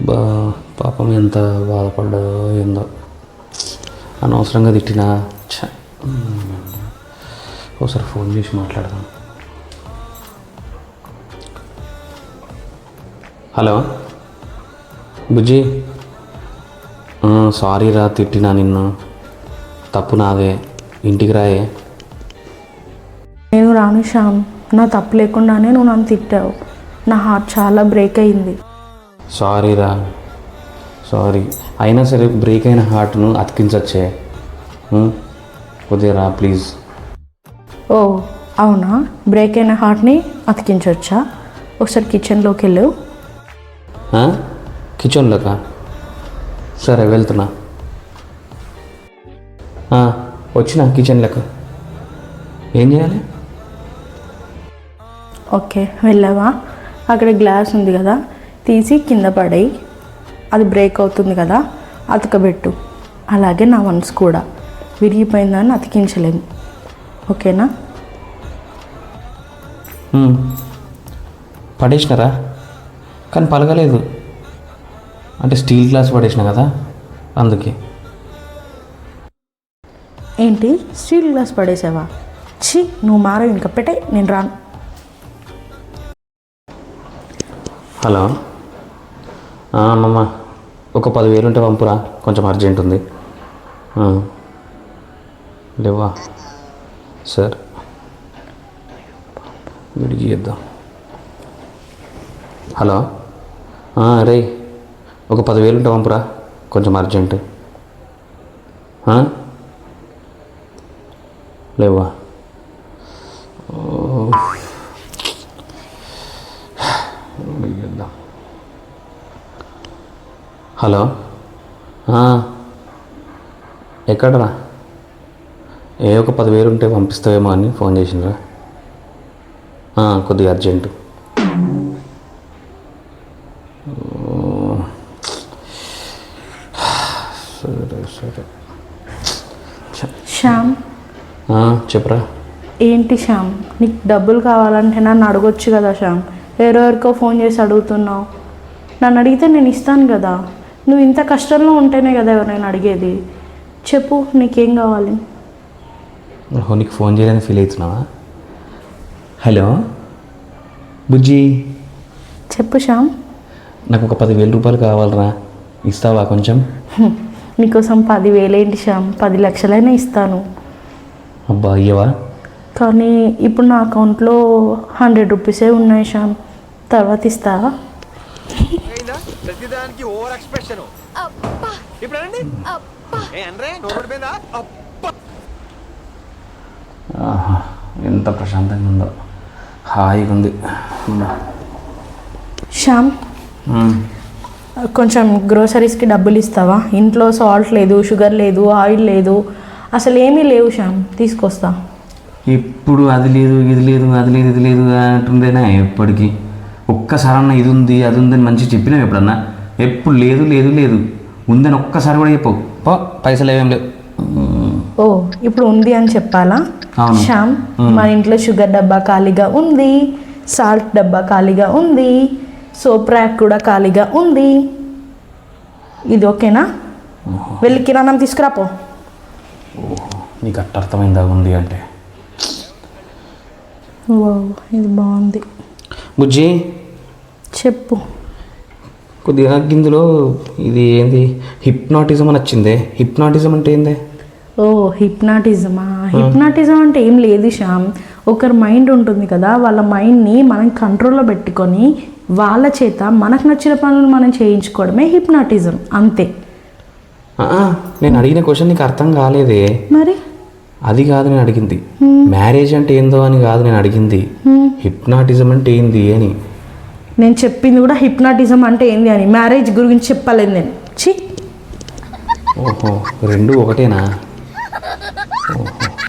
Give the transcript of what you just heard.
బా పాపం ఎంత బాధపడ్డో ఏందో. అనవసరంగా తిట్టినా ఒకసారి ఫోన్ చేసి మాట్లాడదాం. హలో? బుజ్జి? సారీ రా తిట్టినా నిన్ను. తప్పు నాదే. ఇంటికి రాయే. నేను రాను శ్యామ్. నా తప్పు లేకుండానే నువ్వు నన్ను తిట్టావు. నా హార్ట్ చాలా బ్రేక్ అయింది. సారీ రా. సారీ అయినా సరే బ్రేక్ అయిన హార్ట్ను అతికించచ్చే? కొద్దిగా రా ప్లీజ్ ఓ అవునా? బ్రేక్ అయిన హార్ట్ని అతికించవచ్చా ఒకసారి కిచెన్లోకి వెళ్ళు? కిచెన్లోకా సరే వెళ్తున్నా. వచ్చిన కిచెన్లోకి ఏం చేయాలి? ఓకే వెళ్ళావా? అక్కడ గ్లాస్ ఉంది కదా. తీసి కింద పడేయి. అది బ్రేక్ అవుతుంది కదా అతకబెట్టు. అలాగే నా మనసు కూడా. విరిగిపోయిందని అతికించలేము. ఓకేనా. పడేసినారా? కానీ పలగలేదు. అంటే స్టీల్ గ్లాస్ పడేసిన కదా అందుకే. ఏంటి? స్టీల్ గ్లాస్ పడేసావా? ఛీ నువ్వు మారవు ఇంకా పెట్టే నేను రాను. హలో. అమ్మమ్మ ఒక పదివేలు ఉంటే పంపురా కొంచెం అర్జెంట్ ఉంది. లేవా? సార్. విడిగి చేద్దాం హలో రే ఒక పదివేలు ఉంటే పంపురా కొంచెం అర్జెంట్. లేవా ఓ. విడిగి చేద్దాం హలో? ఎక్కడరా? ఏ ఒక పదివేలు ఉంటే పంపిస్తావేమో అని ఫోన్ చేసిండ్రా. ఆ, కొద్దిగా అర్జెంటు. సరే సరే. శ్యామ్. చెప్పరా? ఏంటి శ్యామ్? నీకు డబ్బులు కావాలంటే నన్ను అడగొచ్చు కదా శ్యామ్. ఎవరెవరికో ఫోన్ చేసి అడుగుతున్నావు. నన్ను అడిగితే నేను ఇస్తాను కదా. నువ్వు ఇంత కష్టంలో ఉంటేనే కదా ఎవరైనా అడిగేది? చెప్పు నీకేం కావాలి? నీకు ఫోన్ చేయాలని ఫీల్ అవుతున్నావా? హలో? బుజ్జి? చెప్పు శ్యామ్. నాకు ఒక పదివేల రూపాయలు కావాలరా. ఇస్తావా కొంచెం. నీకోసం పదివేలేంటి శ్యామ్? పది లక్షలైనా ఇస్తాను. అబ్బా అయ్యవా కానీ ఇప్పుడు నా అకౌంట్లో హండ్రెడ్ రూపీసే ఉన్నాయి శ్యామ్. తర్వాత ఇస్తావా? ప్రతిదానికి ఓవర్ ఎక్స్ప్రెషన్. ఇప్పుడు అనండి ఏ అనరే నోరు మీద ఆహా, ఎంత ప్రశాంతంగా ఉందో. హాయిగా ఉంది. శ్యామ్. కొంచెం గ్రోసరీస్కి డబ్బులు ఇస్తావా? ఇంట్లో సాల్ట్ లేదు షుగర్ లేదు ఆయిల్ లేదు. అసలు ఏమీ లేవు శ్యామ్. తీసుకొస్తా. ఎప్పుడు అది లేదు ఇది లేదు అది లేదు ఇది లేదు అంటుండేనా ఎప్పటికీ? ఒక్కసారి అన్న ఇది ఉంది అది ఉందని మంచిగా చెప్పినావు ఎప్పుడన్నా? ఎప్పుడు లేదు లేదు లేదు. ఉందని ఒక్కసారి కూడా చెప్పు పో పైసలు ఏమేం లేవు. ఓ ఇప్పుడు ఉంది అని చెప్పాలా. శ్యామ్ మా ఇంట్లో షుగర్ డబ్బా ఖాళీగా ఉంది సాల్ట్ డబ్బా ఖాళీగా ఉంది సోప్ ర్యాక్ కూడా ఖాళీగా ఉంది. ఇది ఓకేనా? వెళ్ళి కిరాణం తీసుకురాపో నీకు అట్ట అర్థమైందా ఉంది అంటే? ఇది బాగుంది. బుజ్జి? చెప్పు. కొద్దిగా ఇందులో ఇది ఏంది? హిప్నాటిజం అని వచ్చిందే. హిప్నాటిజం అంటే ఏంది? ఓ హిప్నాటిజమా? హిప్నాటిజం అంటే ఏం లేదు శ్యామ్. ఒకరి మైండ్ ఉంటుంది కదా వాళ్ళ మైండ్ని మనం కంట్రోల్లో పెట్టుకొని వాళ్ళ చేత మనకు నచ్చిన పనులు మనం చేయించుకోవడమే హిప్నాటిజం. అంతే. నేను అడిగిన క్వశ్చన్ నీకు అర్థం కాలేదే. మరి? అది కాదు నేను అడిగింది. మ్యారేజ్ అంటే ఏందో అని కాదు నేను అడిగింది. హిప్నాటిజం అంటే ఏంది అని. నేను చెప్పింది కూడా హిప్నాటిజం అంటే ఏంది అని. మ్యారేజ్ గురించి చెప్పలేదు నేను. ఛీ. ఓహో రెండు ఒకటేనా?